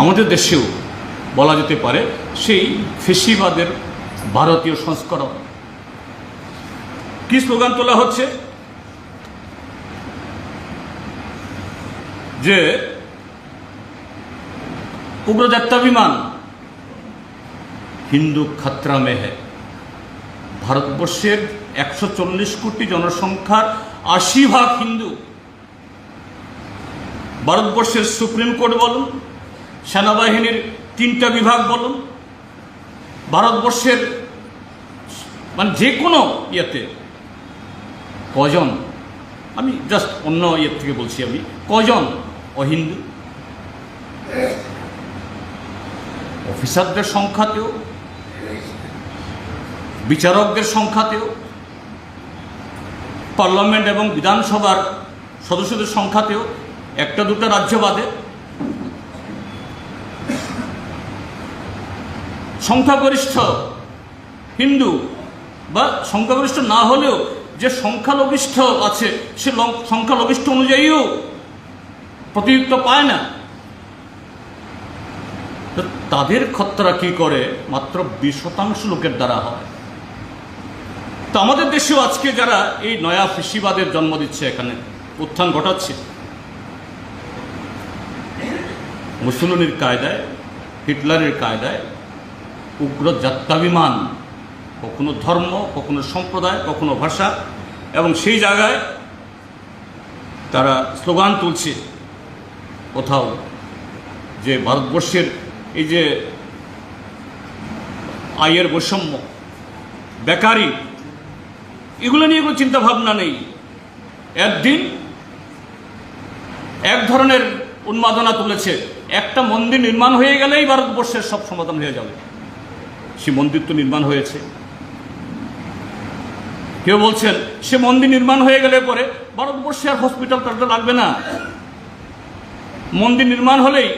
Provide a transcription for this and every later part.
আমাদের দেশেও বলা যেতে পারে সেই ফেসিবাদের ভারতীয় সংস্করণ। কি স্লোগান তোলা হচ্ছে? যে উগ্রজাত্যাভিমান হিন্দু খাতরা মে ভারতবর্ষের একশো চল্লিশ কোটি জনসংখ্যার আশি ভাগ হিন্দু। ভারতবর্ষের সুপ্রিম কোর্ট বলুন সেনাবাহিনীর তিনটা বিভাগ বলুন, ভারতবর্ষের মানে যে কোনো ইয়েতে কজন, আমি জাস্ট অন্য ইয়ের থেকে বলছি আমি, কজন অহিন্দু? অফিসারদের সংখ্যাতেও, বিচারকদের সংখ্যাতেও, পার্লামেন্ট এবং বিধানসভার সদস্যদের সংখ্যাতেও একটা দুটো রাজ্য বাদে সংখ্যাগরিষ্ঠ হিন্দু বা সংখ্যাগরিষ্ঠ না হলেও যে সংখ্যালঘিষ্ঠ আছে, সে সংখ্যালঘিষ্ঠ অনুযায়ীও প্রতিনিধিত্ব পায় না। তাদের খত্তরা কি করে? মাত্র বিশ শতাংশ লোকের দ্বারা হয়। তো আমাদের দেশেও আজকে যারা এই নয়া ফেসিবাদের জন্ম দিচ্ছে, এখানে উত্থান ঘটাচ্ছে মুসলুনির কায়দায়, হিটলারের কায়দায় উগ্র জাত্যাভিমান কখনো ধর্ম, কখনো সম্প্রদায়, কখনো ভাষা, এবং সেই জায়গায় তারা স্লোগান তুলছে কোথাও যে ভারতবর্ষের এই যে আয়ের বৈষম্য, বেকারি, এগুলো নিয়ে কোনো চিন্তাভাবনা নেই। একদিন এক ধরনের উন্মাদনা তুলেছে। একটা মন্দির নির্মাণ হয়ে গেলেই ভারতবর্ষের সব সমাধান হয়ে যাবে। সে মন্দির তো নির্মাণ হয়েছে। কেউ বলছেন, সে মন্দির নির্মাণ হয়ে গেলে পরে ভারতবর্ষে আর হসপিটাল করতে লাগবে না। মন্দির নির্মাণ হলেই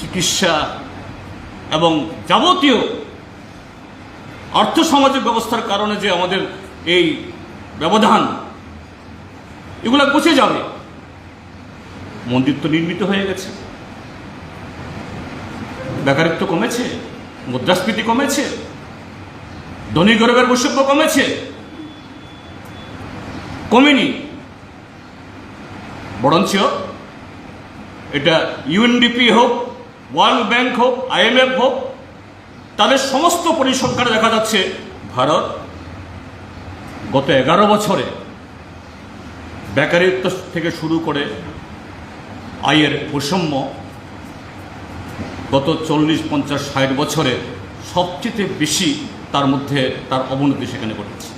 চিকিৎসা এবং যাবতীয় আর্থ সামাজিক ব্যবস্থার কারণে যে আমাদের এই ব্যবধান, এগুলো বুঝে যাবে। মন্দির তো নির্মিত হয়ে গেছে। বেকারিত্ব কমেছে। মুদ্রাস্ফীতি কমেছে, ধনী গরিবের বৈষম্য কমেছে, কমেনি। বরঞ্চ এটা ইউএনডিপি হোক ওয়ার্ল্ড ব্যাংক হোক আইএমএফ হোক, তাদের সমস্ত পরিসংখ্যানে দেখা যাচ্ছে ভারত গত এগারো বছরে বেকারিত্ব থেকে শুরু করে আয়ের বৈষম্য গত চল্লিশ পঞ্চাশ ষাট বছরে সবচেয়ে বেশি তার মধ্যে তার অবনতি সেখানে ঘটেছে।